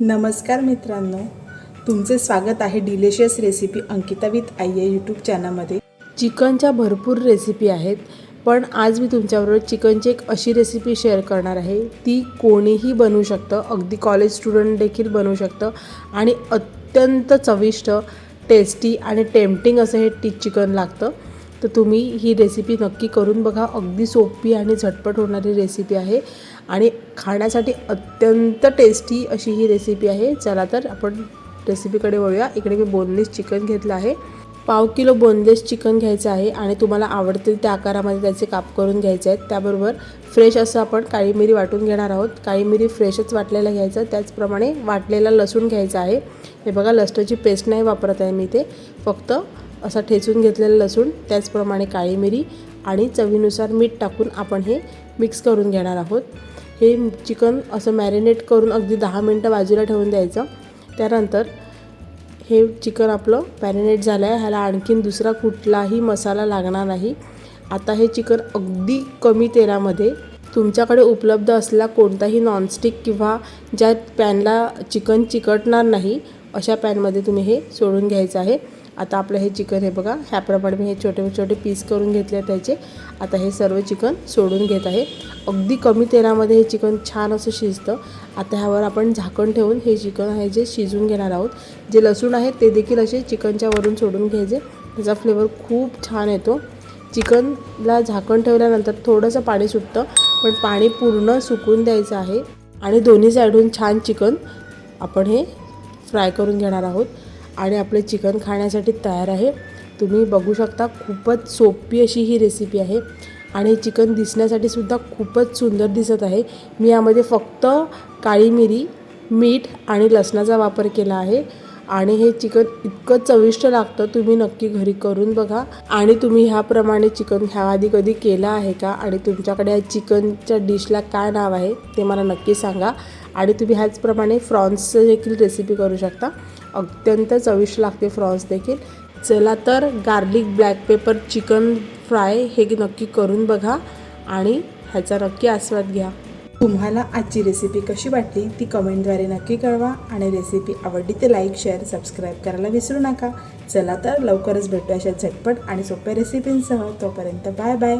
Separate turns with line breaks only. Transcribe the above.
नमस्कार मित्रांनो तुमचे स्वागत आहे डिलिशियस रेसिपी अंकिता विथ आई या यूट्यूब चॅनलमध्ये. चिकनच्या भरपूर रेसिपी आहेत पण आज मी तुमच्याबरोबर चिकनची एक अशी रेसिपी शेअर करणार आहे ती कोणीही बनवू शकतं अगदी कॉलेज स्टुडंट देखील बनवू शकतं आणि अत्यंत चविष्ट टेस्टी आणि टेम्पटिंग असं हे टी चिकन लागतं. तर तुम्ही ही रेसिपी नक्की करून बघा. अगदी सोपी आणि झटपट होणारी रेसिपी आहे. आणि खाण्यासाठी अत्यंत टेस्टी अशी ही रेसिपी आहे. चला तर आपण रेसिपीकडे वळूया. इकडे मी बोनलेस चिकन घेतलं आहे. पाव किलो बोनलेस चिकन घ्यायचं आहे आणि तुम्हाला आवडतील त्या आकारामध्ये त्याचे काप करून घ्यायचे आहेत. त्याबरोबर फ्रेश असं आपण काळी मिरी वाटून घेणार आहोत. काळी मिरी फ्रेशच वाटलेला घ्यायचं. त्याचप्रमाणे वाटलेला लसूण घ्यायचा आहे. हे बघा लसणाची पेस्ट नाही वापरत आहे मी ते फक्त असा ठेचून घेतलेलं लसूण त्याचप्रमाणे काळी मिरी आणि चवीनुसार मीठ टाकून आपण हे मिक्स करून घेणार आहोत. हे चिकन असं मॅरिनेट करून अगदी दहा मिनटं बाजूला ठेवून द्यायचं. त्यानंतर हे चिकन आपलं मॅरिनेट झालं आहे ह्याला आणखीन दुसरा कुठलाही मसाला लागणार नाही. आता हे चिकन अगदी कमी तेलामध्ये तुमच्याकडे उपलब्ध असलेला कोणताही नॉनस्टिक किंवा ज्या पॅनला चिकन चिकटणार नाही अशा पॅनमध्ये तुम्ही हे सोडून घ्यायचं आहे. आता आपलं हे चिकन हे बघा ह्याप्रमाणे मी हे छोटे छोटे पीस करून घेतले त्याचे. आता हे सर्व चिकन सोडून घेत आहे. अगदी कमी तेलामध्ये हे चिकन छान असं शिजतं. आता ह्यावर आपण झाकण ठेवून हे चिकन आहे जे शिजून घेणार आहोत. जे लसूण आहे ते देखील असे चिकनच्या वरून सोडून घ्यायचे. त्याचा फ्लेवर खूप छान येतो. चिकनला झाकण ठेवल्यानंतर थोडंसं पाणी सुटतं पण पाणी पूर्ण सुकून द्यायचं आहे. आणि दोन्ही साईडून छान चिकन आपण हे फ्राय करून घेणार आहोत. आणि आपले चिकन खाण्यासाठी तयार आहे. तुम्ही बघू शकता खूपच सोपी अशी ही रेसिपी आहे. आणि चिकन दिसण्यासाठी सुद्धा खूपच सुंदर दिसत आहे. मी यामध्ये फक्त काळी मिरी मीठ आणि लसणाचा वापर केला आहे. आणि हे चिकन इतकं चविष्ट लागतं तुम्ही नक्की घरी करून बघा. आणि तुम्ही ह्याप्रमाणे चिकन ह्याआधी कधी केलं आहे का? आणि तुमच्याकडे या चिकनच्या डिशला काय नाव आहे ते मला नक्की सांगा. आणि तुम्ही ह्याचप्रमाणे फ्रॉन्सचं देखील रेसिपी करू शकता. अत्यंत चविष्ट लागते फ्रॉन्स देखील. चला तर garlic black pepper chicken fry हे नक्की करून बघा आणि ह्याचा नक्की आस्वाद घ्या. तुम्हाला आजची रेसिपी कशी वाटली ती कमेंटद्वारे नक्की कळवा आणि रेसिपी आवडली ते लाईक शेअर सबस्क्राईब करायला विसरू नका. चला तर लवकरच भेटू अशा झटपट आणि सोप्या रेसिपींसह तोपर्यंत बाय बाय